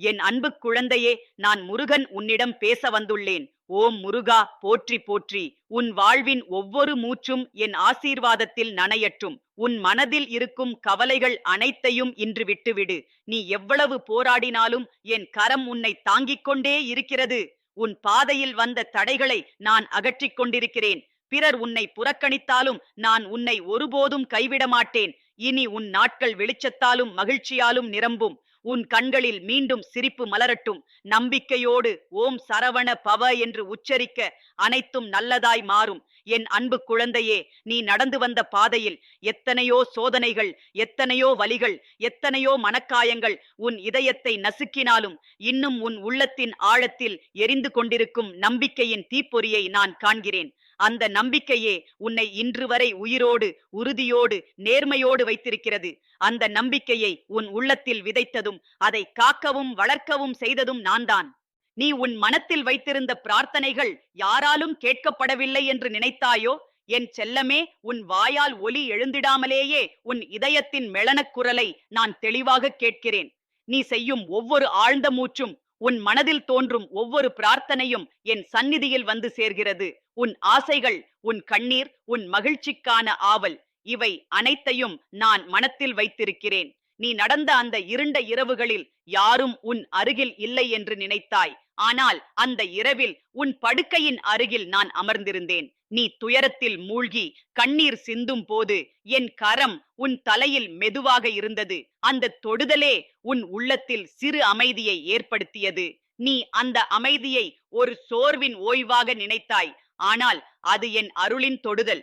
என் அன்பு குழந்தையே நான் முருகன் உன்னிடம் பேச வந்துள்ளேன். ஓம் முருகா போற்றி போற்றி. உன் வாழ்வின் ஒவ்வொரு மூச்சும் என் ஆசீர்வாதத்தில் நனையற்றும் உன் மனதில் இருக்கும் கவலைகள் அனைத்தையும் இன்று விட்டுவிடு. நீ எவ்வளவு போராடினாலும் என் கரம் உன்னை தாங்கிக் கொண்டே இருக்கிறது. உன் பாதையில் வந்த தடைகளை நான் அகற்றிக் கொண்டிருக்கிறேன். பிறர் உன்னை புறக்கணித்தாலும் நான் உன்னை ஒருபோதும் கைவிட மாட்டேன் இனி உன் நாட்கள் வெளிச்சத்தாலும் மகிழ்ச்சியாலும் நிரம்பும். உன் கண்களில் மீண்டும் சிரிப்பு மலரட்டும். நம்பிக்கையோடு ஓம் சரவண பவ என்று உச்சரிக்க அனைத்தும் நல்லதாய் மாறும். என் அன்பு குழந்தையே நீ நடந்து வந்த பாதையில் எத்தனையோ சோதனைகள் எத்தனையோ வலிகள் எத்தனையோ மனக்காயங்கள் உன் இதயத்தை நசுக்கினாலும் இன்னும் உன் உள்ளத்தின் ஆழத்தில் எரிந்து கொண்டிருக்கும் நம்பிக்கையின் தீப்பொறியை நான் காண்கிறேன். அந்த நம்பிக்கையே உன்னை இன்று வரை உயிரோடு உறுதியோடு நேர்மையோடு வைத்திருக்கிறது. அந்த நம்பிக்கையை உன் உள்ளத்தில் விதைத்ததும் அதை காக்கவும் வளர்க்கவும் செய்ததும் நான்தான். நீ உன் மனத்தில் வைத்திருந்த பிரார்த்தனைகள் யாராலும் கேட்கப்படவில்லை என்று நினைத்தாயோ? என் செல்லமே உன் வாயால் ஒலி எழுந்திடாமலேயே உன் இதயத்தின் மெளனக் குரலை நான் தெளிவாக கேட்கிறேன். நீ செய்யும் ஒவ்வொரு ஆழ்ந்த மூச்சும் உன் மனதில் தோன்றும் ஒவ்வொரு பிரார்த்தனையும் என் சந்நிதியில் வந்து சேர்கிறது. உன் ஆசைகள் உன் கண்ணீர் உன் மகிழ்ச்சிக்கான ஆவல் இவை அனைத்தையும் நான் மனத்தில் வைத்திருக்கிறேன். நீ நடந்த அந்த இருண்ட இரவுகளில் யாரும் உன் அருகில் இல்லை என்று நினைத்தாய். ஆனால் அந்த இரவில் உன் படுக்கையின் அருகில் நான் அமர்ந்திருந்தேன். நீ துயரத்தில் மூழ்கி கண்ணீர் சிந்தும் போது என் கரம் உன் தலையில் மெதுவாக இருந்தது. அந்த தொடுதலே உன் உள்ளத்தில் சிறு அமைதியை ஏற்படுத்தியது. நீ அந்த அமைதியை ஒரு சோர்வின் ஓய்வாக நினைத்தாய். ஆனால் அது என் அருளின் தொடுதல்.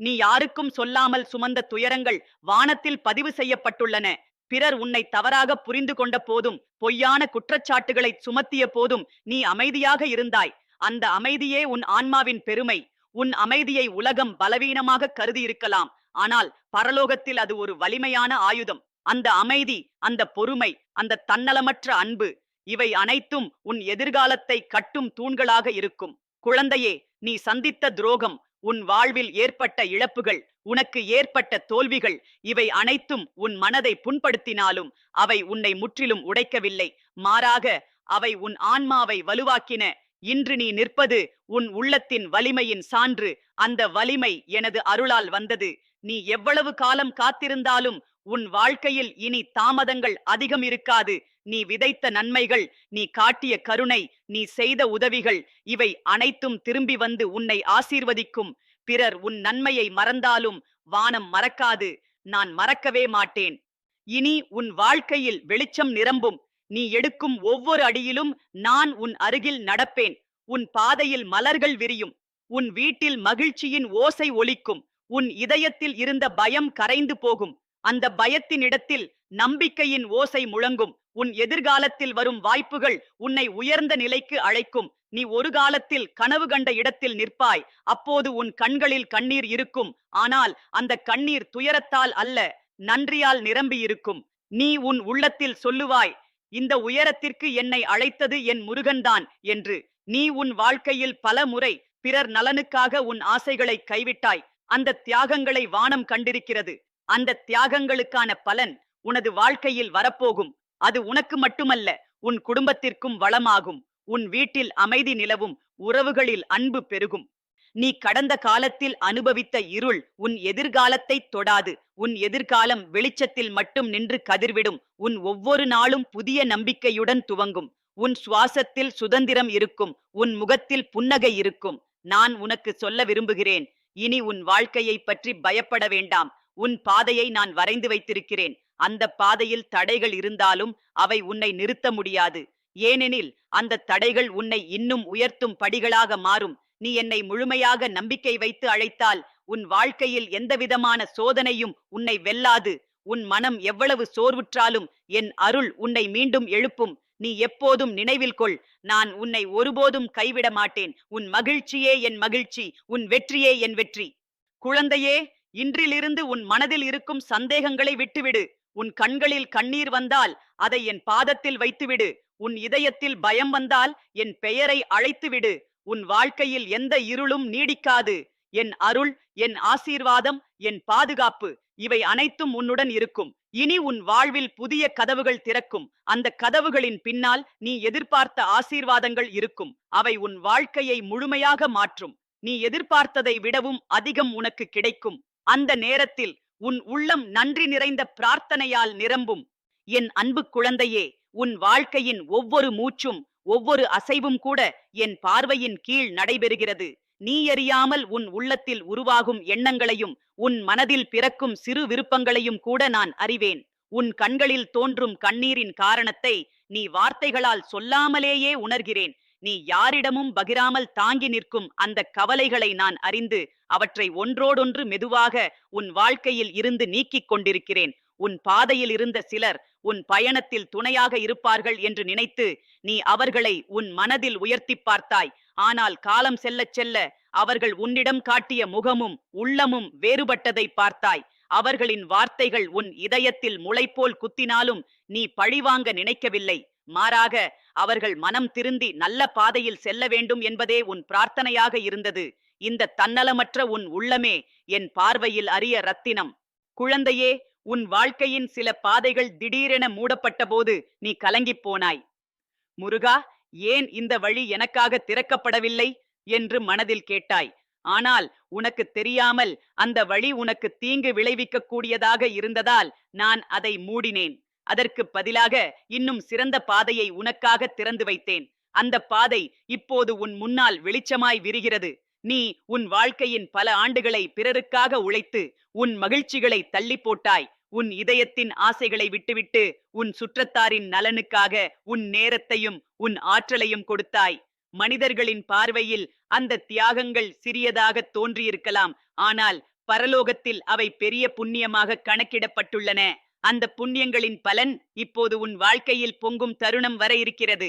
நீ யாருக்கும் சொல்லாமல் சுமந்த துயரங்கள் வானத்தில் பதிவு செய்யப்பட்டுள்ளன. பிறர் உன்னை தவறாக புரிந்து கொண்ட போதும் பொய்யான குற்றச்சாட்டுகளை சுமத்திய போதும் நீ அமைதியாக இருந்தாய். அந்த அமைதியே உன் ஆன்மாவின் பெருமை. உன் அமைதியை உலகம் பலவீனமாக கருதி இருக்கலாம் ஆனால் பரலோகத்தில் அது ஒரு வலிமையான ஆயுதம். அந்த அமைதி அந்த பொறுமை அந்த தன்னலமற்ற அன்பு இவை அனைத்தும் உன் எதிர்காலத்தை கட்டும் தூண்களாக இருக்கும். குழந்தையே நீ சந்தித்த துரோகம் உன் வாழ்வில் ஏற்பட்ட இழப்புகள் உனக்கு ஏற்பட்ட தோல்விகள் இவை அனைத்தும் உன் மனதை புண்படுத்தினாலும் அவை உன்னை முற்றிலும் உடைக்கவில்லை. மாறாக அவை உன் ஆன்மாவை வலுவாக்கின. இன்று நீ நிற்பது உன் உள்ளத்தின் வலிமையின் சான்று. அந்த வலிமை எனது அருளால் வந்தது. நீ எவ்வளவு காலம் காத்திருந்தாலும் உன் வாழ்க்கையில் இனி தாமதங்கள் அதிகம் இருக்காது. நீ விதைத்த நன்மைகள் நீ காட்டிய கருணை நீ செய்த உதவிகள் இவை அனைத்தும் திரும்பி வந்து உன்னை ஆசீர்வதிக்கும். பிறர் உன் நன்மையை மறந்தாலும் வானம் மறக்காது நான் மறக்கவே மாட்டேன். இனி உன் வாழ்க்கையில் வெளிச்சம் நிரம்பும். நீ எடுக்கும் ஒவ்வொரு அடியிலும் நான் உன் அருகில் நடப்பேன். உன் பாதையில் மலர்கள் விரியும். உன் வீட்டில் மகிழ்ச்சியின் ஓசை ஒலிக்கும். உன் இதயத்தில் இருந்த பயம் கரைந்து போகும். அந்த பயத்தின் இடத்தில் நம்பிக்கையின் ஓசை முழங்கும். உன் எதிர்காலத்தில் வரும் வாய்ப்புகள் உன்னை உயர்ந்த நிலைக்கு அழைக்கும். நீ ஒரு காலத்தில் கனவு கண்ட இடத்தில் நிற்பாய். அப்போது உன் கண்களில் கண்ணீர் இருக்கும். ஆனால் அந்த கண்ணீர் துயரத்தால் அல்ல நன்றியால் நிரம்பி இருக்கும் நீ உன் உள்ளத்தில் சொல்லுவாய் இந்த உயரத்திற்கு என்னை அழைத்தது என் முருகன்தான் என்று. நீ உன் வாழ்க்கையில் பல முறை பிறர் நலனுக்காக உன் ஆசைகளை கைவிட்டாய். அந்த தியாகங்களை வானம் கண்டிருக்கிறது. அந்த தியாகங்களுக்கான பலன் உனது வாழ்க்கையில் வரப்போகும். அது உனக்கு மட்டுமல்ல உன் குடும்பத்திற்கும் வளமாகும். உன் வீட்டில் அமைதி நிலவும் உறவுகளில் அன்பு பெருகும். நீ கடந்த காலத்தில் அனுபவித்த இருள் உன் எதிர்காலத்தை தொடாது. உன் எதிர்காலம் வெளிச்சத்தில் மட்டும் நின்று கதிர்விடும். உன் ஒவ்வொரு நாளும் புதிய நம்பிக்கையுடன் துவங்கும். உன் சுவாசத்தில் சுதந்திரம் இருக்கும். உன் முகத்தில் புன்னகை இருக்கும். நான் உனக்கு சொல்ல விரும்புகிறேன். இனி உன் வாழ்க்கையை பற்றி பயப்பட வேண்டாம். உன் பாதையை நான் வரைந்து வைத்திருக்கிறேன். அந்த பாதையில் தடைகள் இருந்தாலும் அவை உன்னை நிறுத்த முடியாது. ஏனெனில் அந்த தடைகள் உன்னை இன்னும் உயர்த்தும் படிகளாக மாறும். நீ என்னை முழுமையாக நம்பிக்கை வைத்து அழைத்தால் உன் வாழ்க்கையில் எந்தவிதமான சோதனையும் உன்னை வெல்லாது. உன் மனம் எவ்வளவு சோர்வுற்றாலும் என் அருள் உன்னை மீண்டும் எழுப்பும். நீ எப்போதும் நினைவில் கொள் நான் உன்னை ஒருபோதும் கைவிட மாட்டேன். உன் மகிழ்ச்சியே என் மகிழ்ச்சி உன் வெற்றியே என் வெற்றி. குழந்தையே இன்றிலிருந்து உன் மனதில் இருக்கும் சந்தேகங்களை விட்டுவிடு. உன் கண்களில் கண்ணீர் வந்தால் அதை என் பாதத்தில் வைத்துவிடு. உன் இதயத்தில் பயம் வந்தால் என் பெயரை அழைத்துவிடு. உன் வாழ்க்கையில் எந்த இருளும் நீடிக்காது. என் அருள் என் ஆசீர்வாதம் என் பாதுகாப்பு இவை அனைத்தும் உன்னுடன் இருக்கும். இனி உன் வாழ்வில் புதிய கதவுகள் திறக்கும். அந்த கதவுகளின் பின்னால் நீ எதிர்பார்த்த ஆசீர்வாதங்கள் இருக்கும். அவை உன் வாழ்க்கையை முழுமையாக மாற்றும். நீ எதிர்பார்த்ததை விடவும் அதிகம் உனக்கு கிடைக்கும். அந்த நேரத்தில் உன் உள்ளம் நன்றி நிறைந்த பிரார்த்தனையால் நிரம்பும். என் அன்பு குழந்தையே உன் வாழ்க்கையின் ஒவ்வொரு மூச்சும் ஒவ்வொரு அசைவும் கூட என் பார்வையின் கீழ் நடைபெறுகிறது. நீ அறியாமல் உன் உள்ளத்தில் உருவாகும் எண்ணங்களையும் உன் மனதில் பிறக்கும் சிறு விருப்பங்களையும் கூட நான் அறிவேன். உன் கண்களில் தோன்றும் கண்ணீரின் காரணத்தை நீ வார்த்தைகளால் சொல்லாமலேயே உணர்கிறேன். நீ யாரிடமும் பகிராமல் தாங்கி நிற்கும் அந்த கவலைகளை நான் அறிந்து அவற்றை ஒன்றோடொன்று மெதுவாக உன் வாழ்க்கையில் இருந்து நீக்கிக் கொண்டிருக்கிறேன். உன் பாதையில் இருந்த சிலர் உன் பயணத்தில் துணையாக இருப்பார்கள் என்று நினைத்து நீ அவர்களை உன் மனதில் உயர்த்திப் பார்த்தாய். ஆனால் காலம் செல்லச் செல்ல அவர்கள் உன்னிடம் காட்டிய முகமும் உள்ளமும் வேறுபட்டதை பார்த்தாய். அவர்களின் வார்த்தைகள் உன் இதயத்தில் முளைப்போல் குத்தினாலும் நீ பழிவாங்க நினைக்கவில்லை. மாறாக அவர்கள் மனம் திருந்தி நல்ல பாதையில் செல்ல வேண்டும் என்பதே உன் பிரார்த்தனையாக இருந்தது. இந்த தன்னலமற்ற உன் உள்ளமே என் பார்வையில் அரிய ரத்தினம். குழந்தையே உன் வாழ்க்கையின் சில பாதைகள் திடீரென மூடப்பட்ட போது நீ கலங்கிப் போனாய். முருகா ஏன் இந்த வழி எனக்காக திறக்கப்படவில்லை? என்று மனதில் கேட்டாய். ஆனால் உனக்கு தெரியாமல் அந்த வழி உனக்கு தீங்கு விளைவிக்க கூடியதாக இருந்ததால் நான் அதை மூடினேன். அதற்கு பதிலாக இன்னும் சிறந்த பாதையை உனக்காக திறந்து வைத்தேன். அந்த பாதை இப்போது உன் முன்னால் வெளிச்சமாய் விரிகிறது. நீ உன் வாழ்க்கையின் பல ஆண்டுகளை பிறருக்காக உழைத்து உன் மகிழ்ச்சிகளை தள்ளி போட்டாய். உன் இதயத்தின் ஆசைகளை விட்டுவிட்டு உன் சுற்றத்தாரின் நலனுக்காக உன் நேரத்தையும் உன் ஆற்றலையும் கொடுத்தாய். மனிதர்களின் பார்வையில் அந்த தியாகங்கள் சிறியதாக தோன்றியிருக்கலாம். ஆனால் பரலோகத்தில் அவை பெரிய புண்ணியமாக கணக்கிடப்பட்டுள்ளன. அந்த புண்ணியங்களின் பலன் இப்போது உன் வாழ்க்கையில் பொங்கும் தருணம் வர இருக்கிறது.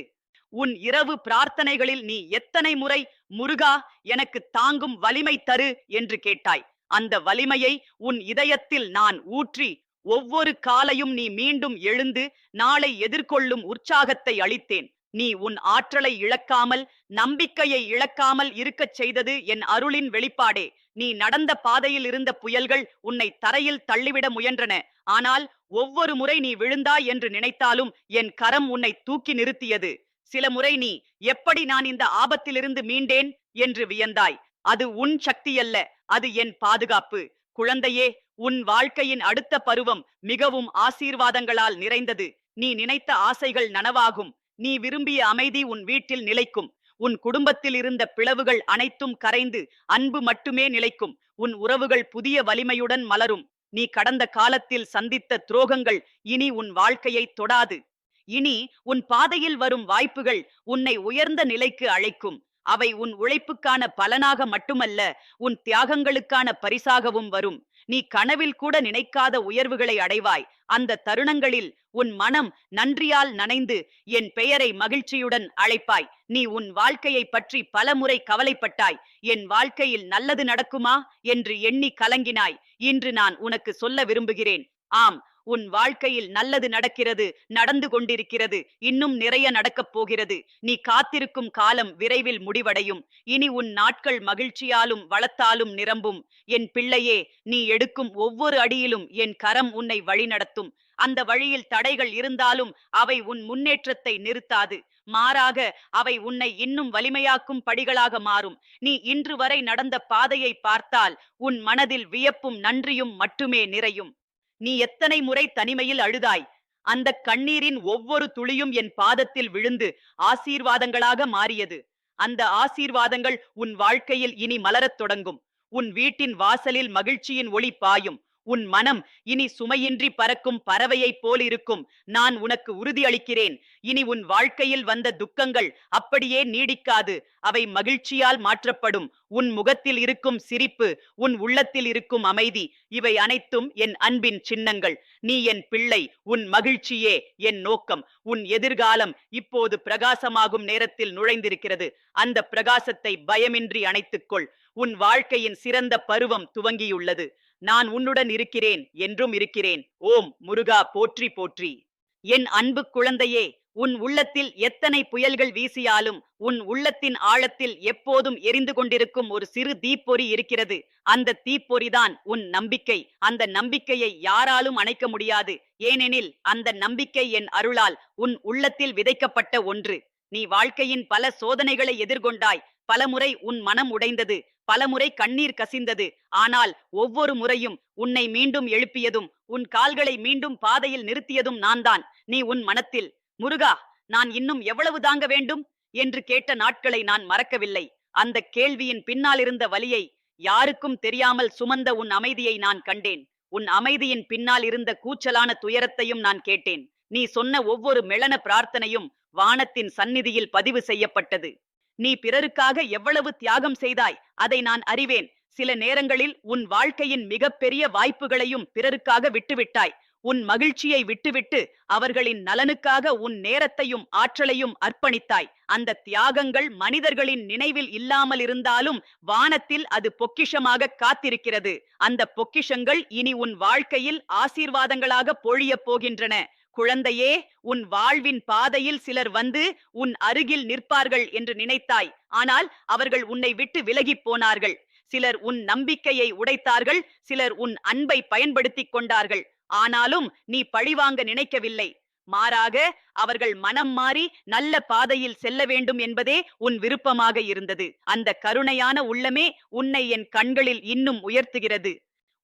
உன் இரவு பிரார்த்தனைகளில் நீ எத்தனை முறை முருகா எனக்கு தாங்கும் வலிமை தரு என்று கேட்டாய். அந்த வலிமையை உன் இதயத்தில் நான் ஊற்றி ஒவ்வொரு காலையும் நீ மீண்டும் எழுந்து நாளை எதிர்கொள்ளும் உற்சாகத்தை அளித்தேன். நீ உன் ஆற்றலை இழக்காமல் நம்பிக்கையை இழக்காமல் இருக்கச் செய்தது என் அருளின் வெளிப்பாடே. நீ நடந்த பாதையில் இருந்த புயல்கள் உன்னை தரையில் தள்ளிவிட முயன்றன. ஆனால் ஒவ்வொரு முறை நீ விழுந்தாய் என்று நினைத்தாலும் என் கரம் உன்னை தூக்கி நிறுத்தியது. சில முறை நீ எப்படி நான் இந்த ஆபத்திலிருந்து மீண்டேன்? என்று வியந்தாய். அது உன் சக்தியல்ல அது என் பாதுகாப்பு. குழந்தையே உன் வாழ்க்கையின் அடுத்த பருவம் மிகவும் ஆசீர்வாதங்களால் நிறைந்தது. நீ நினைத்த ஆசைகள் நனவாகும். நீ விரும்பிய அமைதி உன் வீட்டில் நிலைக்கும். உன் குடும்பத்தில் இருந்த பிளவுகள் அனைத்தும் கரைந்து அன்பு மட்டுமே நிலைக்கும். உன் உறவுகள் புதிய வலிமையுடன் மலரும். நீ கடந்த காலத்தில் சந்தித்த துரோகங்கள் இனி உன் வாழ்க்கையை தொடாது. இனி உன் பாதையில் வரும் வாய்ப்புகள் உன்னை உயர்ந்த நிலைக்கு அழைக்கும். அவை உன் உழைப்புக்கான பலனாக மட்டுமல்ல உன் தியாகங்களுக்கான பரிசாகவும் வரும். நீ கனவில் கூட நினைக்காத உயர்வுகளை அடைவாய். அந்த தருணங்களில் உன் மனம் நன்றியால் நனைந்து என் பெயரை மகிழ்ச்சியுடன் அழைப்பாய். நீ உன் வாழ்க்கையை பற்றி பலமுறை கவலைப்பட்டாய். என் வாழ்க்கையில் நல்லது நடக்குமா? என்று எண்ணி கலங்கினாய். இன்று நான் உனக்கு சொல்ல விரும்புகிறேன். ஆம் உன் வாழ்க்கையில் நல்லது நடக்கிறது நடந்து கொண்டிருக்கிறது இன்னும் நிறைய நடக்கப் போகிறது. நீ காத்திருக்கும் காலம் விரைவில் முடிவடையும். இனி உன் நாட்கள் மகிழ்ச்சியாலும் வளத்தாலும் நிரம்பும். என் பிள்ளையே நீ எடுக்கும் ஒவ்வொரு அடியிலும் என் கரம் உன்னை வழிநடத்தும். அந்த வழியில் தடைகள் இருந்தாலும் அவை உன் முன்னேற்றத்தை நிறுத்தாது. மாறாக அவை உன்னை இன்னும் வலிமையாக்கும் படிகளாக மாறும். நீ இன்று வரை நடந்த பாதையை பார்த்தால் உன் மனதில் வியப்பும் நன்றியும் மட்டுமே நிறையும். நீ எத்தனை முறை தனிமையில் அழுதாய்? அந்த கண்ணீரின் ஒவ்வொரு துளியும் என் பாதத்தில் விழுந்து ஆசீர்வாதங்களாக மாறியது. அந்த ஆசீர்வாதங்கள் உன் வாழ்க்கையில் இனி மலரத் தொடங்கும். உன் வீட்டின் வாசலில் மகிழ்ச்சியின் ஒளி பாயும். உன் மனம் இனி சுமையின்றி பறக்கும் பறவையைப் போலிருக்கும். நான் உனக்கு உறுதியளிக்கிறேன். இனி உன் வாழ்க்கையில் வந்த துக்கங்கள் அப்படியே நீடிக்காது. அவை மகிழ்ச்சியால் மாற்றப்படும். உன் முகத்தில் இருக்கும் சிரிப்பு உன் உள்ளத்தில் இருக்கும் அமைதி இவை அனைத்தும் என் அன்பின் சின்னங்கள். நீ என் பிள்ளை உன் மகிழ்ச்சியே என் நோக்கம். உன் எதிர்காலம் இப்போது பிரகாசமாகும் நேரத்தில் நுழைந்திருக்கிறது. அந்த பிரகாசத்தை பயமின்றி அணைத்துக்கொள். உன் வாழ்க்கையின் சிறந்த பருவம் துவங்கியுள்ளது. நான் உன்னுடன் இருக்கிறேன் என்றும் இருக்கிறேன். ஓம் முருகா போற்றி போற்றி. என் அன்பு குழந்தையே உன் உள்ளத்தில் எத்தனை புயல்கள் வீசியாலும் உன் உள்ளத்தின் ஆழத்தில் எப்போதும் எரிந்து கொண்டிருக்கும் ஒரு சிறு தீப்பொறி இருக்கிறது. அந்த தீப்பொறிதான் உன் நம்பிக்கை. அந்த நம்பிக்கையை யாராலும் அணைக்க முடியாது. ஏனெனில் அந்த நம்பிக்கை என் அருளால் உன் உள்ளத்தில் விதைக்கப்பட்ட ஒன்று. நீ வாழ்க்கையின் பல சோதனைகளை எதிர்கொண்டாய். பலமுறை உன் மனம் உடைந்தது. பலமுறை கண்ணீர் கசிந்தது. ஆனால் ஒவ்வொரு முறையும் உன்னை மீண்டும் எழுப்பியதும் உன் கால்களை மீண்டும் பாதையில் நிறுத்தியதும் நான்தான். நீ உன் மனத்தில் முருகா நான் இன்னும் எவ்வளவு தாங்க வேண்டும்? என்று கேட்ட நாட்களை நான் மறக்கவில்லை. அந்த கேள்வியின் பின்னால் இருந்த வலியை யாருக்கும் தெரியாமல் சுமந்த உன் அமைதியை நான் கண்டேன். உன் அமைதியின் பின்னால் இருந்த கூச்சலான துயரத்தையும் நான் கேட்டேன். நீ சொன்ன ஒவ்வொரு மெளன பிரார்த்தனையும் வானத்தின் சந்நிதியில் பதிவு செய்யப்பட்டது. நீ பிறருக்காக எவ்வளவு தியாகம் செய்தாய்? அதை நான் அறிவேன். சில நேரங்களில் உன் வாழ்க்கையின் மிகப்பெரிய வாய்ப்புகளையும் பிறருக்காக விட்டுவிட்டாய். உன் மகிழ்ச்சியை விட்டுவிட்டு அவர்களின் நலனுக்காக உன் நேரத்தையும் ஆற்றலையும் அர்ப்பணித்தாய். அந்த தியாகங்கள் மனிதர்களின் நினைவில் இல்லாமல் இருந்தாலும் வானத்தில் அது பொக்கிஷமாக காத்திருக்கிறது. அந்த பொக்கிஷங்கள் இனி உன் வாழ்க்கையில் ஆசீர்வாதங்களாக பொழியப் போகின்றன. குழந்தையே உன் வாழ்வின் பாதையில் சிலர் வந்து உன் அருகில் நிற்பார்கள் என்று நினைத்தாய். ஆனால் அவர்கள் உன்னை விட்டு விலகிப் போனார்கள். சிலர் உன் நம்பிக்கையை உடைத்தார்கள். சிலர் உன் அன்பை பயன்படுத்திக் கொண்டார்கள். ஆனாலும் நீ பழிவாங்க நினைக்கவில்லை. மாறாக அவர்கள் மனம் மாறி நல்ல பாதையில் செல்ல வேண்டும் என்பதே உன் விருப்பமாக இருந்தது. அந்த கருணையான உள்ளமே உன்னை என் கண்களில் இன்னும் உயர்த்துகிறது.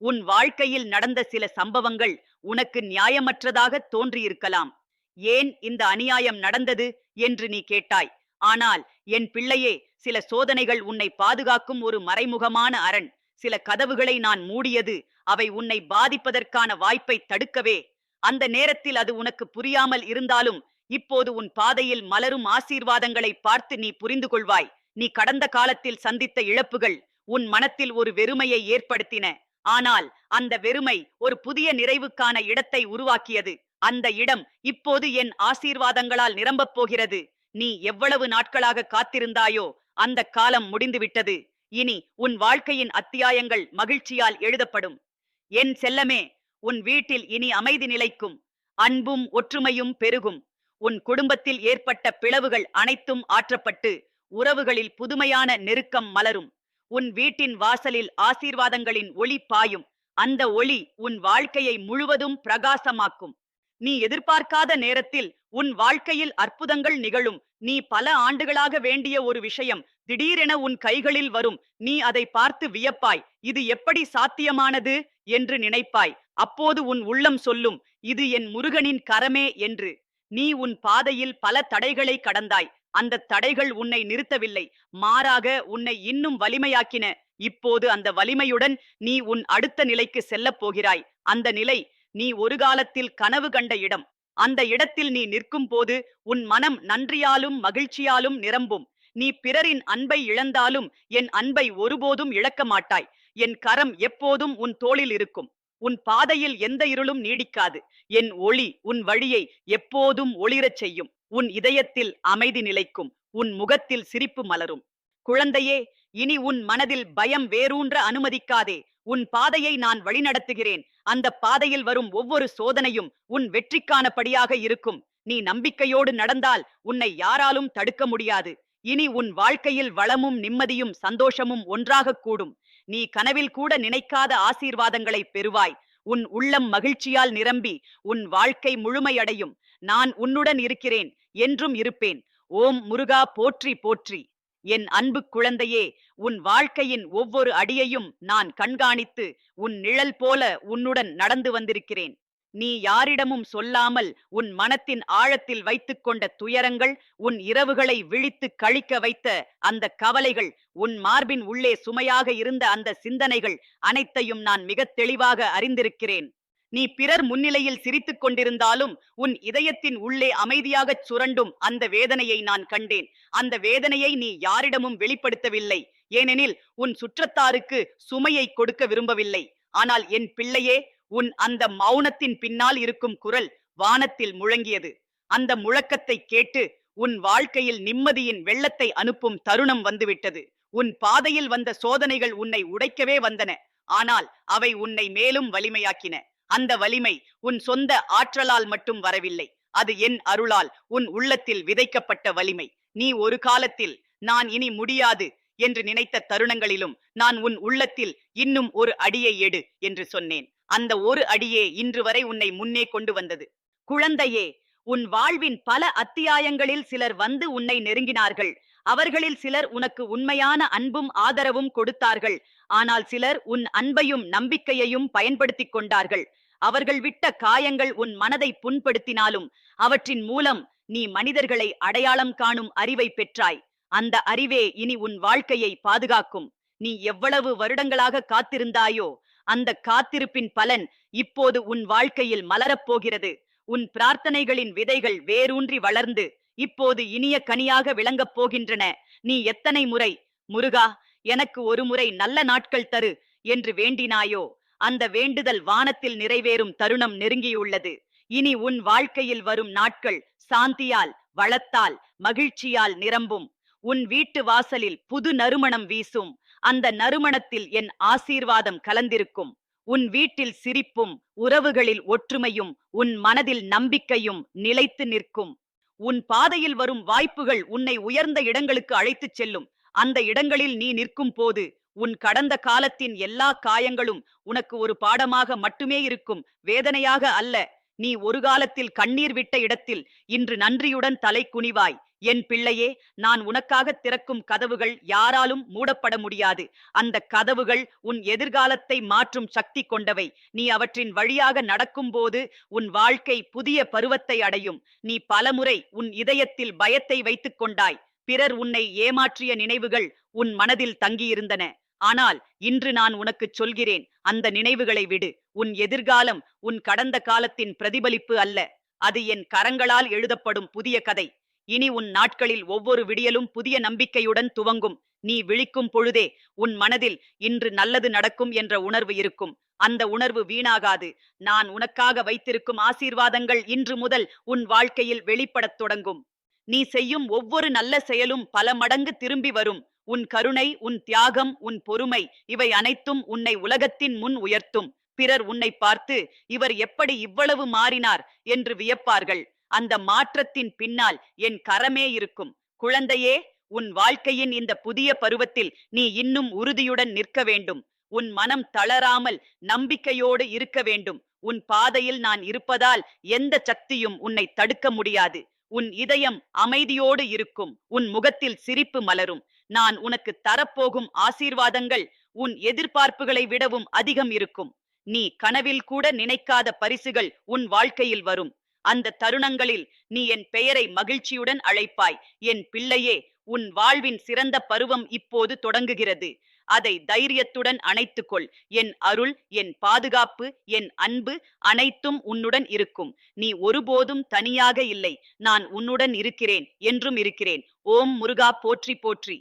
உன் வாழ்க்கையில் நடந்த சில சம்பவங்கள் உனக்கு நியாயமற்றதாக தோன்றியிருக்கலாம். ஏன் இந்த அநியாயம் நடந்தது என்று நீ கேட்டாய். ஆனால் என் பிள்ளையே சில சோதனைகள் உன்னை பாதுகாக்கும் ஒரு மறைமுகமான அரண். சில கதவுகளை நான் மூடியது அவை உன்னை பாதிப்பதற்கான வாய்ப்பை தடுக்கவே. அந்த நேரத்தில் அது உனக்கு புரியாமல் இருந்தாலும் இப்போது உன் பாதையில் மலரும் ஆசீர்வாதங்களை பார்த்து நீ புரிந்து கொள்வாய். நீ கடந்த காலத்தில் சந்தித்த இழப்புகள் உன் மனத்தில் ஒரு வெறுமையை ஏற்படுத்தின. ஆனால் அந்த வெறுமை ஒரு புதிய நிறைவுக்கான இடத்தை உருவாக்கியது. அந்த இடம் இப்போது என் ஆசீர்வாதங்களால் நிரம்பப் போகிறது. நீ எவ்வளவு நாட்களாக காத்திருந்தாயோ அந்த காலம் முடிந்துவிட்டது. இனி உன் வாழ்க்கையின் அத்தியாயங்கள் மகிழ்ச்சியால் எழுதப்படும். என் செல்லமே உன் வீட்டில் இனி அமைதி நிலைக்கும். அன்பும் ஒற்றுமையும் பெருகும். உன் குடும்பத்தில் ஏற்பட்ட பிளவுகள் அனைத்தும் ஆற்றப்பட்டு உறவுகளில் புதுமையான நெருக்கம் மலரும். உன் வீட்டின் வாசலில் ஆசீர்வாதங்களின் ஒளி பாயும். அந்த ஒளி உன் வாழ்க்கையை முழுவதும் பிரகாசமாக்கும். நீ எதிர்பார்க்காத நேரத்தில் உன் வாழ்க்கையில் அற்புதங்கள் நிகழும். நீ பல ஆண்டுகளாக வேண்டிய ஒரு விஷயம். திடீரென உன் கைகளில் வரும். நீ அதை பார்த்து வியப்பாய். இது எப்படி சாத்தியமானது? என்று நினைப்பாய். அப்போது உன் உள்ளம் சொல்லும். இது என் முருகனின் கரமே என்று. நீ உன் பாதையில் பல தடைகளை கடந்தாய். அந்த தடைகள் உன்னை நிறுத்தவில்லை. மாறாக உன்னை இன்னும் வலிமையாக்கின. இப்போது அந்த வலிமையுடன் நீ உன் அடுத்த நிலைக்கு செல்லப் போகிறாய். அந்த நிலை நீ ஒரு காலத்தில் கனவு கண்ட இடம். அந்த இடத்தில் நீ நிற்கும் போது உன் மனம் நன்றியாலும் மகிழ்ச்சியாலும் நிரம்பும். நீ பிறரின் அன்பை இழந்தாலும் என் அன்பை ஒருபோதும் இழக்க மாட்டாய். என் கரம் எப்போதும் உன் தோளில் இருக்கும். உன் பாதையில் எந்த இருளும் நீடிக்காது. என் ஒளி உன் வழியை எப்போதும் ஒளிரச் செய்யும். உன் இதயத்தில் அமைதி நிலைக்கும் உன் முகத்தில் சிரிப்பு மலரும். குழந்தையே இனி உன் மனதில் பயம் வேரூன்ற அனுமதிக்காதே. உன் பாதையை நான் வழிநடத்துகிறேன். அந்த பாதையில் வரும் ஒவ்வொரு சோதனையும் உன் வெற்றிக்கான படியாக இருக்கும். நீ நம்பிக்கையோடு நடந்தால் உன்னை யாராலும் தடுக்க முடியாது. இனி உன் வாழ்க்கையில் வளமும் நிம்மதியும் சந்தோஷமும் ஒன்றாக கூடும். நீ கனவில் கூட நினைக்காத ஆசீர்வாதங்களை பெறுவாய். உன் உள்ளம் மகிழ்ச்சியால் நிரம்பி உன் வாழ்க்கை முழுமையடையும். நான் உன்னுடன் இருக்கிறேன். என்றும் இருப்பேன். ஓம் முருகா போற்றி போற்றி. என் அன்பு குழந்தையே உன் வாழ்க்கையின் ஒவ்வொரு அடியையும் நான் கண்காணித்து உன் நிழல் போல உன்னுடன் நடந்து வந்திருக்கிறேன். நீ யாரிடமும் சொல்லாமல் உன் மனத்தின் ஆழத்தில் வைத்துக்கொண்ட துயரங்கள் உன் இரவுகளை விழித்து கழிக்க வைத்த அந்த கவலைகள் உன் மார்பின் உள்ளே சுமையாக இருந்த அந்த சிந்தனைகள் அனைத்தையும் நான் மிகத் தெளிவாக அறிந்திருக்கிறேன். நீ பிறர் முன்னிலையில் சிரித்துக் கொண்டிருந்தாலும் உன் இதயத்தின் உள்ளே அமைதியாகச் சுரண்டும் அந்த வேதனையை நான் கண்டேன். அந்த வேதனையை நீ யாரிடமும் வெளிப்படுத்தவில்லை. ஏனெனில் உன் சுற்றத்தாருக்கு சுமையை கொடுக்க விரும்பவில்லை. ஆனால் என் பிள்ளையே உன் அந்த மௌனத்தின் பின்னால் இருக்கும் குரல் வானத்தில் முழங்கியது. அந்த முழக்கத்தை கேட்டு உன் வாழ்க்கையில் நிம்மதியின் வெள்ளத்தை அனுப்பும் தருணம் வந்துவிட்டது. உன் பாதையில் வந்த சோதனைகள் உன்னை உடைக்கவே வந்தன. ஆனால் அவை உன்னை மேலும் வலிமையாக்கின. அந்த வலிமை உன் சொந்த ஆற்றலால் மட்டும் வரவில்லை. அது என் அருளால் உன் உள்ளத்தில் விதைக்கப்பட்ட வலிமை. நீ ஒரு காலத்தில் நான் இனி முடியாது என்று நினைத்த தருணங்களிலும் நான் உன் உள்ளத்தில் இன்னும் ஒரு அடியை எடு என்று சொன்னேன். அந்த ஒரு அடியே இன்று வரை உன்னை முன்னே கொண்டு வந்தது. குழந்தையே உன் வாழ்வின் பல அத்தியாயங்களில் சிலர் வந்து உன்னை நெருங்கினார்கள். அவர்களில் சிலர் உனக்கு உண்மையான அன்பும் ஆதரவும் கொடுத்தார்கள். ஆனால் சிலர் உன் அன்பையும் நம்பிக்கையையும் பயன்படுத்திக் கொண்டார்கள். அவர்கள் விட்ட காயங்கள் உன் மனதை புண்படுத்தினாலும் அவற்றின் மூலம் நீ மனிதர்களை அடையாளம் காணும் அறிவை பெற்றாய். அந்த அறிவே இனி உன் வாழ்க்கையை பாதுகாக்கும். நீ எவ்வளவு வருடங்களாக காத்திருந்தாயோ அந்த காத்திருப்பின் பலன் இப்போது உன் வாழ்க்கையில் மலரப் போகிறது உன் பிரார்த்தனைகளின் விதைகள் வேரூன்றி வளர்ந்து இப்போது இனிய கனியாக விளங்கப் போகின்றன. நீ எத்தனை முறை முருகா எனக்கு ஒரு முறை நல்ல நாட்கள் தரு என்று வேண்டினாயோ அந்த வேண்டுதல் வானத்தில் நிறைவேறும் தருணம் நெருங்கியுள்ளது. இனி உன் வாழ்க்கையில் வரும் நாட்கள் சாந்தியால் வளத்தால் மகிழ்ச்சியால் நிரம்பும். உன் வீட்டு வாசலில் புது நறுமணம் வீசும். அந்த நறுமணத்தில் என் ஆசீர்வாதம் கலந்திருக்கும். உன் வீட்டில் சிரிப்பும் உறவுகளில் ஒற்றுமையும் உன் மனதில் நம்பிக்கையும் நிலைத்து நிற்கும். உன் பாதையில் வரும் வாய்ப்புகள் உன்னை உயர்ந்த இடங்களுக்கு அழைத்துச் செல்லும். அந்த இடங்களில் நீ நிற்கும் போது உன் கடந்த காலத்தின் எல்லா காயங்களும் உனக்கு ஒரு பாடமாக மட்டுமே இருக்கும். வேதனையாக அல்ல. நீ ஒரு காலத்தில் கண்ணீர் விட்ட இடத்தில் இன்று நன்றியுடன் தலை குனிவாய். என் பிள்ளையே நான் உனக்காக திறக்கும் கதவுகள் யாராலும் மூடப்பட முடியாது. அந்த கதவுகள் உன் எதிர்காலத்தை மாற்றும் சக்தி கொண்டவை. நீ அவற்றின் வழியாக நடக்கும்போது உன் வாழ்க்கை புதிய பருவத்தை அடையும். நீ பலமுறை உன் இதயத்தில் பயத்தை வைத்துக் கொண்டாய். பிறர் உன்னை ஏமாற்றிய நினைவுகள் உன் மனதில் தங்கியிருந்தன. ஆனால் இன்று நான் உனக்குச் சொல்கிறேன் அந்த நினைவுகளை விடு. உன் எதிர்காலம் உன் கடந்த காலத்தின் பிரதிபலிப்பு அல்ல. அது என் கரங்களால் எழுதப்படும் புதிய கதை. இனி உன் நாட்களில் ஒவ்வொரு விடியலும் புதிய நம்பிக்கையுடன் துவங்கும். நீ விழிக்கும் பொழுதே உன் மனதில் இன்று நல்லது நடக்கும் என்ற உணர்வு இருக்கும். அந்த உணர்வு வீணாகாது. நான் உனக்காக வைத்திருக்கும் ஆசீர்வாதங்கள் இன்று முதல் உன் வாழ்க்கையில் வெளிப்படத் தொடங்கும். நீ செய்யும் ஒவ்வொரு நல்ல செயலும் பல மடங்கு திரும்பி வரும். உன் கருணை உன் தியாகம் உன் பொறுமை இவை அனைத்தும் உன்னை உலகத்தின் முன் உயர்த்தும். பிறர் உன்னை பார்த்து இவர் எப்படி இவ்வளவு மாறினார்? என்று வியப்பார்கள். அந்த மாற்றத்தின் பின்னால் என் கரமே இருக்கும். குழந்தையே உன் வாழ்க்கையின் இந்த புதிய பருவத்தில் நீ இன்னும் உறுதியுடன் நிற்க வேண்டும். உன் மனம் தளராமல் நம்பிக்கையோடு இருக்க வேண்டும். உன் பாதையில் நான் இருப்பதால் எந்த சக்தியும் உன்னை தடுக்க முடியாது. உன் இதயம் அமைதியோடு இருக்கும். உன் முகத்தில் சிரிப்பு மலரும். நான் உனக்கு தரப்போகும் ஆசீர்வாதங்கள் உன் எதிர்பார்ப்புகளை விடவும் அதிகம் இருக்கும். நீ கனவில் கூட நினைக்காத பரிசுகள் உன் வாழ்க்கையில் வரும். அந்த தருணங்களில் நீ என் பெயரை மகிழ்ச்சியுடன் அழைப்பாய். என் பிள்ளையே உன் வாழ்வின் சிறந்த பருவம் இப்போது தொடங்குகிறது. அதை தைரியத்துடன் அணைத்துக்கொள். என் அருள் என் பாதுகாப்பு என் அன்பு அனைத்தும் உன்னுடன் இருக்கும். நீ ஒருபோதும் தனியாக இல்லை. நான் உன்னுடன் இருக்கிறேன் என்றும் இருக்கிறேன். ஓம் முருகா போற்றி போற்றி.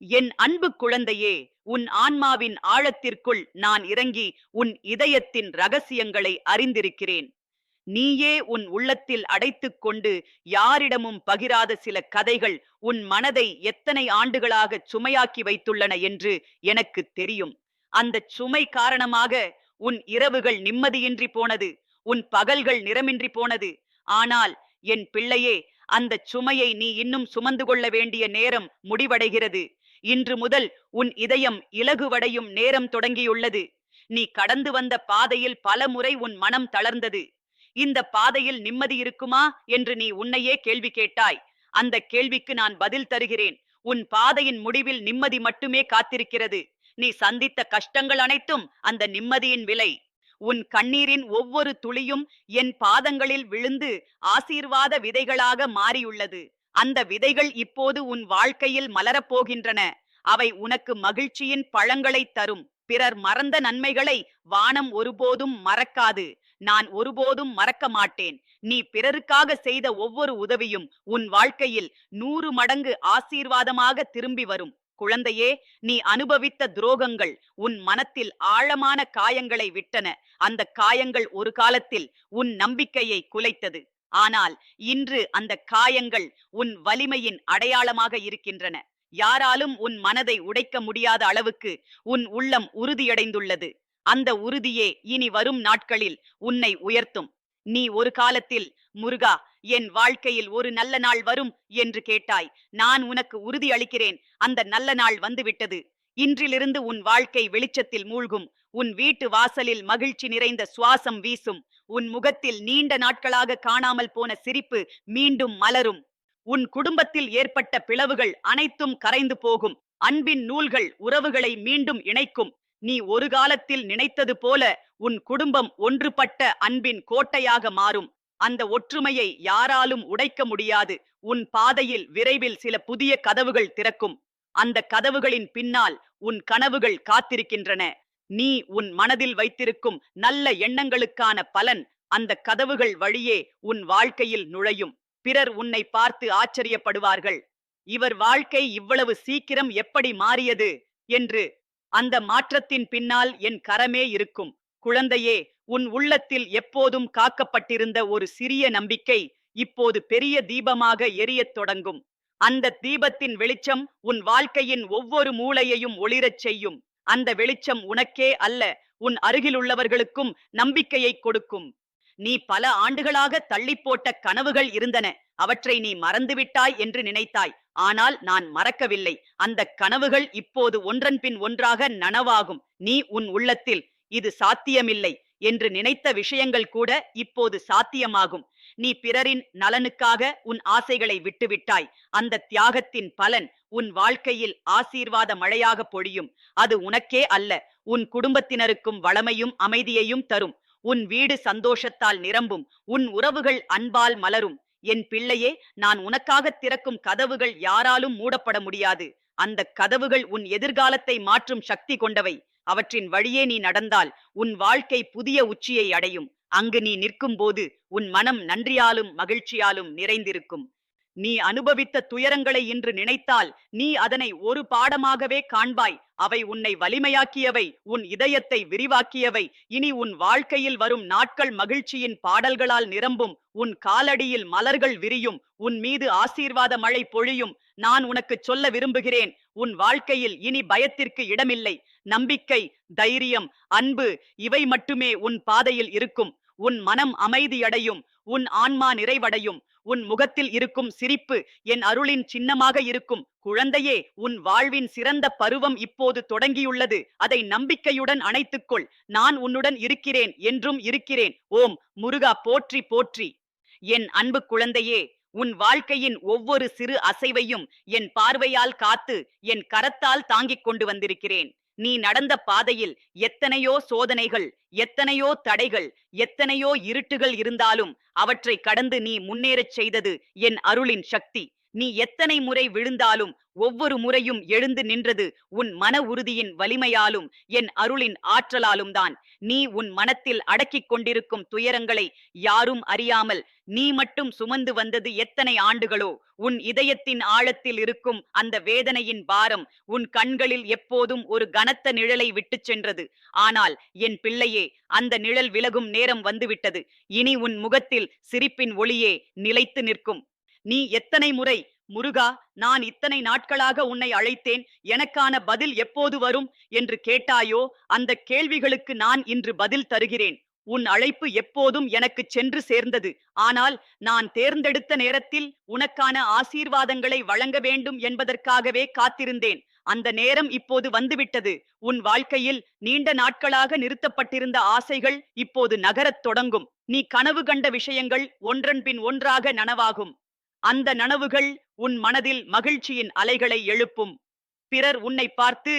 என் அன்பு குழந்தையே உன் ஆன்மாவின் ஆழத்திற்குள் நான் இறங்கி உன் இதயத்தின் ரகசியங்களை அறிந்திருக்கிறேன். நீயே உன் உள்ளத்தில் அடைத்துக் கொண்டு யாரிடமும் பகிராத சில கதைகள் உன் மனதை எத்தனை ஆண்டுகளாக சுமையாக்கி வைத்துள்ளன என்று எனக்கு தெரியும். அந்த சுமை காரணமாக உன் இரவுகள் நிம்மதியின்றி போனது உன் பகல்கள் நிறமின்றி போனது. ஆனால் என் பிள்ளையே அந்த சுமையை நீ இன்னும் சுமந்து கொள்ள வேண்டிய நேரம் முடிவடைகிறது. இன்று முதல் உன் இதயம் இலகுவடையும் நேரம் தொடங்கியுள்ளது. நீ கடந்து வந்த பாதையில் பல முறை உன் மனம் தளர்ந்தது. இந்த பாதையில் நிம்மதி இருக்குமா என்று நீ உன்னையே கேள்வி கேட்டாய். அந்த கேள்விக்கு நான் பதில் தருகிறேன். உன் பாதையின் முடிவில் நிம்மதி மட்டுமே காத்திருக்கிறது. நீ சந்தித்த கஷ்டங்கள் அனைத்தும் அந்த நிம்மதியின் விலை. உன் கண்ணீரின் ஒவ்வொரு துளியும் என் பாதங்களில் விழுந்து ஆசீர்வாத விதைகளாக மாறியுள்ளது. அந்த விதைகள் இப்போது உன் வாழ்க்கையில் மலரப்போகின்றன. அவை உனக்கு மகிழ்ச்சியின் பழங்களை தரும். பிறர் மறந்த நன்மைகளை வானம் ஒருபோதும் மறக்காது. நான் ஒருபோதும் மறக்க மாட்டேன். நீ பிறருக்காக செய்த ஒவ்வொரு உதவியும் உன் வாழ்க்கையில் நூறு மடங்கு ஆசீர்வாதமாக திரும்பி வரும். குழந்தையே நீ அனுபவித்த துரோகங்கள் உன் மனத்தில் ஆழமான காயங்களை விட்டன. அந்த காயங்கள் ஒரு காலத்தில் உன் நம்பிக்கையை குலைத்தது. ஆனால் இன்று அந்த காயங்கள் உன் வலிமையின் அடையாளமாக இருக்கின்றன. யாராலும் உன் மனதை உடைக்க முடியாத அளவுக்கு உன் உள்ளம் உறுதியடைந்துள்ளது. அந்த உறுதியே இனி வரும் நாட்களில் உன்னை உயர்த்தும். நீ ஒரு காலத்தில் முருகா என் வாழ்க்கையில் ஒரு நல்ல நாள் வரும் என்று கேட்டாய். நான் உனக்கு உறுதி அளிக்கிறேன். அந்த நல்ல நாள் வந்துவிட்டது. இன்றிலிருந்து உன் வாழ்க்கை வெளிச்சத்தில் மூழ்கும். உன் வீட்டு வாசலில் மகிழ்ச்சி நிறைந்த சுவாசம் வீசும். உன் முகத்தில் நீண்ட நாட்களாக காணாமல் போன சிரிப்பு மீண்டும் மலரும். உன் குடும்பத்தில் ஏற்பட்ட பிளவுகள் அனைத்தும் கரைந்து போகும். அன்பின் நூல்கள் உறவுகளை மீண்டும் இணைக்கும். நீ ஒரு காலத்தில் நினைத்தது போல உன் குடும்பம் ஒன்றுபட்ட அன்பின் கோட்டையாக மாறும். அந்த ஒற்றுமையை யாராலும் உடைக்க முடியாது. உன் பாதையில் விரைவில் சில புதிய கதவுகள் திறக்கும். அந்த கதவுகளின் பின்னால் உன் கனவுகள் காத்திருக்கின்றன. நீ உன் மனதில் வைத்திருக்கும் நல்ல எண்ணங்களுக்கான பலன் அந்த கதவுகள் வழியே உன் வாழ்க்கையில் நுழையும். பிறர் உன்னை பார்த்து ஆச்சரியப்படுவார்கள். இவர் வாழ்க்கை இவ்வளவு சீக்கிரம் எப்படி மாறியது என்று அந்த மாற்றத்தின் பின்னால் என் கரமே இருக்கும். குழந்தையே உன் உள்ளத்தில் எப்போதும் காக்கப்பட்டிருந்த ஒரு சிறிய நம்பிக்கை இப்போது பெரிய தீபமாக எரியத் தொடங்கும். அந்த தீபத்தின் வெளிச்சம் உன் வாழ்க்கையின் ஒவ்வொரு மூலையையும் ஒளிரச் செய்யும். அந்த வெளிச்சம் உனக்கே அல்ல உன் அருகிலுள்ளவர்களுக்கும் நம்பிக்கையை கொடுக்கும். நீ பல ஆண்டுகளாக தள்ளி போட்ட கனவுகள் இருந்தன அவற்றை நீ மறந்துவிட்டாய் என்று நினைத்தாய். ஆனால் நான் மறக்கவில்லை. அந்த கனவுகள் இப்போது ஒன்றன் பின் ஒன்றாக நனவாகும். நீ உன் உள்ளத்தில் இது சாத்தியமில்லை என்று நினைத்த விஷயங்கள் கூட இப்போது சாத்தியமாகும். நீ பிறரின் நலனுக்காக உன் ஆசைகளை விட்டுவிட்டாய். அந்த தியாகத்தின் பலன் உன் வாழ்க்கையில் ஆசீர்வாத மழையாக பொழியும். அது உனக்கே அல்ல உன் குடும்பத்தினருக்கும் வளமையும் அமைதியையும் தரும். உன் வீடு சந்தோஷத்தால் நிரம்பும் உன் உறவுகள் அன்பால் மலரும். என் பிள்ளையே நான் உனக்காக திறக்கும் கதவுகள் யாராலும் மூடப்பட முடியாது. அந்த கதவுகள் உன் எதிர்காலத்தை மாற்றும் சக்தி கொண்டவை. அவற்றின் வழியே நீ நடந்தால் உன் வாழ்க்கை புதிய உச்சியை அடையும். அங்கு நீ நிற்கும்போது உன் மனம் நன்றியாலும் மகிழ்ச்சியாலும் நிறைந்திருக்கும். நீ அனுபவித்த துயரங்களை இன்று நினைத்தால் நீ அதனை ஒரு பாடமாகவே காண்பாய். அவை உன்னை வலிமையாக்கியவை உன் இதயத்தை விரிவாக்கியவை. இனி உன் வாழ்க்கையில் வரும் நாட்கள் மகிழ்ச்சியின் பாடல்களால் நிரம்பும். உன் காலடியில் மலர்கள் விரியும். உன் மீது ஆசீர்வாத மழை பொழியும். நான் உனக்கு சொல்ல விரும்புகிறேன் உன் வாழ்க்கையில் இனி பயத்திற்கு இடமில்லை. நம்பிக்கை தைரியம் அன்பு இவை மட்டுமே உன் பாதையில் இருக்கும். உன் மனம் அமைதியடையும் உன் ஆன்மா நிறைவடையும் உன் முகத்தில் இருக்கும் சிரிப்பு என் அருளின் சின்னமாக இருக்கும். குழந்தையே உன் வாழ்வின் சிறந்த பருவம் இப்போது தொடங்கியுள்ளது. அதை நம்பிக்கையுடன் அணைத்துக்கொள் நான் உன்னுடன் இருக்கிறேன் என்றும் இருக்கிறேன். ஓம் முருகா போற்றி போற்றி. என் அன்பு குழந்தையே உன் வாழ்க்கையின் ஒவ்வொரு சிறு அசைவையும் என் பார்வையால் காத்து என் கரத்தால் தாங்கிக் கொண்டு வந்திருக்கிறேன். நீ நடந்த பாதையில் எத்தனையோ சோதனைகள் எத்தனையோ தடைகள் எத்தனையோ இருட்டுகள் இருந்தாலும் அவற்றை கடந்து நீ முன்னேறச் செய்தது என் அருளின் சக்தி. நீ எத்தனை முறை விழுந்தாலும் ஒவ்வொரு முறையும் எழுந்து நின்றது உன் மன உறுதியின் வலிமையாலும் என் அருளின் ஆற்றலாலும் தான் நீ உன் மனத்தில் அடக்கிக் கொண்டிருக்கும் துயரங்களை யாரும் அறியாமல் நீ மட்டும் சுமந்து வந்தது எத்தனை ஆண்டுகளோ? உன் இதயத்தின் ஆழத்தில் இருக்கும் அந்த வேதனையின் பாரம் உன் கண்களில் எப்போதும் ஒரு கனத்த நிழலை விட்டுச் சென்றது. ஆனால் என் பிள்ளையே அந்த நிழல் விலகும் நேரம் வந்துவிட்டது. இனி உன் முகத்தில் சிரிப்பின் ஒளியே நிலைத்து நிற்கும். நீ எத்தனை முறை முருகா நான் இத்தனை நாட்களாக உன்னை அழைத்தேன் எனக்கான பதில் எப்போது வரும் என்று கேட்டாயோ அந்த கேள்விகளுக்கு நான் இன்று பதில் தருகிறேன். உன் அழைப்பு எப்போதும் எனக்கு சென்று சேர்ந்தது. ஆனால் நான் தேர்ந்தெடுத்த நேரத்தில் உனக்கான ஆசீர்வாதங்களை வழங்க வேண்டும் என்பதற்காகவே காத்திருந்தேன். அந்த நேரம் இப்போது வந்துவிட்டது. உன் வாழ்க்கையில் நீண்ட நாட்களாக நிறுத்தப்பட்டிருந்த ஆசைகள் இப்போது நகரத் தொடங்கும். நீ கனவு கண்ட விஷயங்கள் ஒன்றன் பின் ஒன்றாக நனவாகும். அந்த நனவுகள் உன் மனதில் மகிழ்ச்சியின் அலைகளை எழுப்பும். பிறர் உன்னை பார்த்து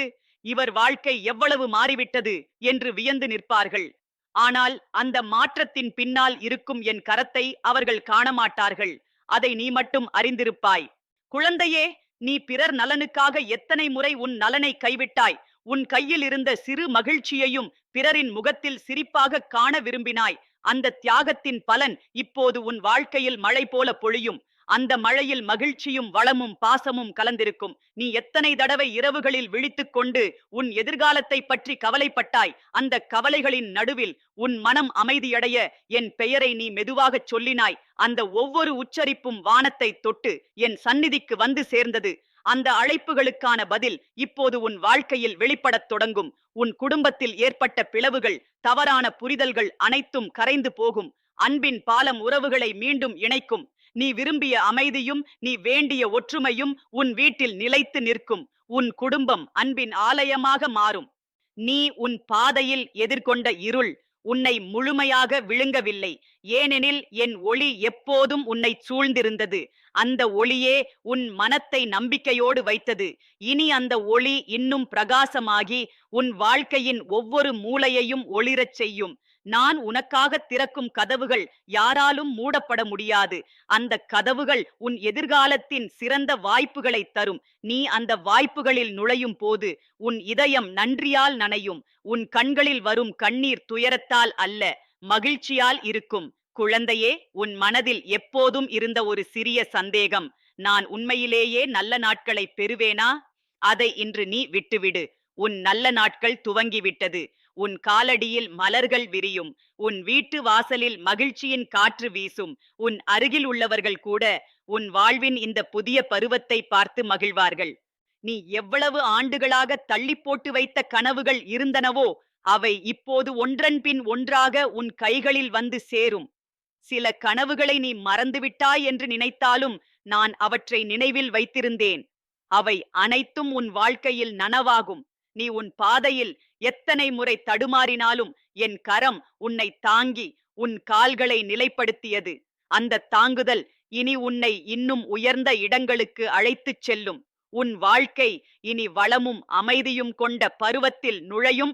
இவர் வாழ்க்கை எவ்வளவு மாறிவிட்டது? என்று வியந்து நிற்பார்கள். ஆனால் அந்த மாற்றத்தின் பின்னால் இருக்கும் என் கரத்தை அவர்கள் காணமாட்டார்கள். அதை நீ மட்டும் அறிந்திருப்பாய். குழந்தையே நீ பிறர் நலனுக்காக எத்தனை முறை உன் நலனை கைவிட்டாய்? உன் கையில் இருந்த சிறு மகிழ்ச்சியையும் பிறரின் முகத்தில் சிரிப்பாக காண விரும்பினாய். அந்த தியாகத்தின் பலன் இப்போது உன் வாழ்க்கையில் மழை போல பொழியும். அந்த மழையில் மகிழ்ச்சியும் வளமும் பாசமும் கலந்திருக்கும். நீ எத்தனை தடவை இரவுகளில் விழித்துக் கொண்டு உன் எதிர்காலத்தை பற்றி கவலைப்பட்டாய்? அந்த கவலைகளின் நடுவில் உன் மனம் அமைதியடைய என் பெயரை நீ மெதுவாகச் சொல்லினாய். அந்த ஒவ்வொரு உச்சரிப்பும் வானத்தை தொட்டு என் சந்நிதிக்கு வந்து சேர்ந்தது. அந்த அழைப்புகளுக்கான பதில் இப்போது உன் வாழ்க்கையில் வெளிப்படத் தொடங்கும். உன் குடும்பத்தில் ஏற்பட்ட பிளவுகள் தவறான புரிதல்கள் அனைத்தும் கரைந்து போகும். அன்பின் பாலம் உறவுகளை மீண்டும் இணைக்கும். நீ விரும்பிய அமைதியும் நீ வேண்டிய ஒற்றுமையும் உன் வீட்டில் நிலைத்து நிற்கும். உன் குடும்பம் அன்பின் ஆலயமாக மாறும். நீ உன் பாதையில் எதிர்கொண்ட இருள் உன்னை முழுமையாக விழுங்கவில்லை. ஏனெனில் என் ஒளி எப்போதும் உன்னை சூழ்ந்திருந்தது. அந்த ஒளியே உன் மனத்தை நம்பிக்கையோடு வைத்தது. இனி அந்த ஒளி இன்னும் பிரகாசமாகி உன் வாழ்க்கையின் ஒவ்வொரு மூலையையும் ஒளிரச் செய்யும். நான் உனக்காக திறக்கும் கதவுகள் யாராலும் மூடப்பட முடியாது. அந்த கதவுகள் உன் எதிர்காலத்தின் சிறந்த வாய்ப்புகளை தரும். நீ அந்த வாய்ப்புகளில் நுழையும் போது உன் இதயம் நன்றியால் நனையும். உன் கண்களில் வரும் கண்ணீர் துயரத்தால் அல்ல மகிழ்ச்சியால் இருக்கும். குழந்தையே உன் மனதில் எப்போதும் இருந்த ஒரு சிறிய சந்தேகம். நான் உண்மையிலேயே நல்ல நாட்களை பெறுவேனா? அதை இன்று நீ விட்டுவிடு. உன் நல்ல நாட்கள் துவங்கிவிட்டது. உன் காலடியில் மலர்கள் விரியும் உன் வீட்டு வாசலில் மகிழ்ச்சியின் காற்று வீசும் உன் அருகில் உள்ளவர்கள் கூட உன் வாழ்வின் இந்த புதிய பருவத்தை பார்த்து மகிழ்வார்கள். நீ எவ்வளவு ஆண்டுகளாக தள்ளி போட்டு வைத்த கனவுகள் இருந்தனவோ அவை இப்போது ஒன்றன் பின் ஒன்றாக உன் கைகளில் வந்து சேரும். சில கனவுகளை நீ மறந்துவிட்டாய் என்று நினைத்தாலும் நான் அவற்றை நினைவில் வைத்திருந்தேன். அவை அனைத்தும் உன் வாழ்க்கையில் நனவாகும். நீ உன் பாதையில் எத்தனை முறை தடுமாறினாலும் என் கரம் உன்னை தாங்கி உன் கால்களை நிலைப்படுத்தியது. அந்த தாங்குதல் இனி உன்னை இன்னும் உயர்ந்த இடங்களுக்கு அழைத்துச் செல்லும். உன் வாழ்க்கை இனி வளமும் அமைதியும் கொண்ட பருவத்தில் நுழையும்.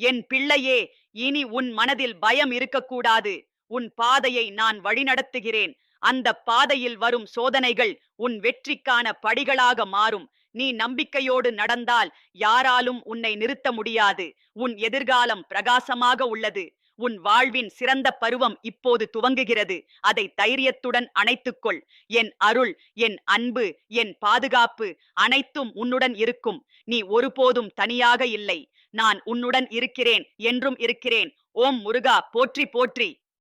என் பிள்ளையே இனி உன் மனதில் பயம் இருக்கக்கூடாது. உன் பாதையை நான் வழிநடத்துகிறேன். அந்த பாதையில் வரும் சோதனைகள் உன் வெற்றிக்கான படிகளாக மாறும். நீ நம்பிக்கையோடு நடந்தால் யாராலும் உன்னை நிறுத்த முடியாது. உன் எதிர்காலம் பிரகாசமாக உள்ளது. உன் வாழ்வின் சிறந்த பருவம் இப்போது துவங்குகிறது. அதை தைரியத்துடன் அணைத்துக்கொள். என் அருள் என் அன்பு என் பாதுகாப்பு அனைத்தும் உன்னுடன் இருக்கும். நீ ஒருபோதும் தனியாக இல்லை. நான் உன்னுடன் இருக்கிறேன் என்றும் இருக்கிறேன். ஓம் முருகா போற்றி போற்றி.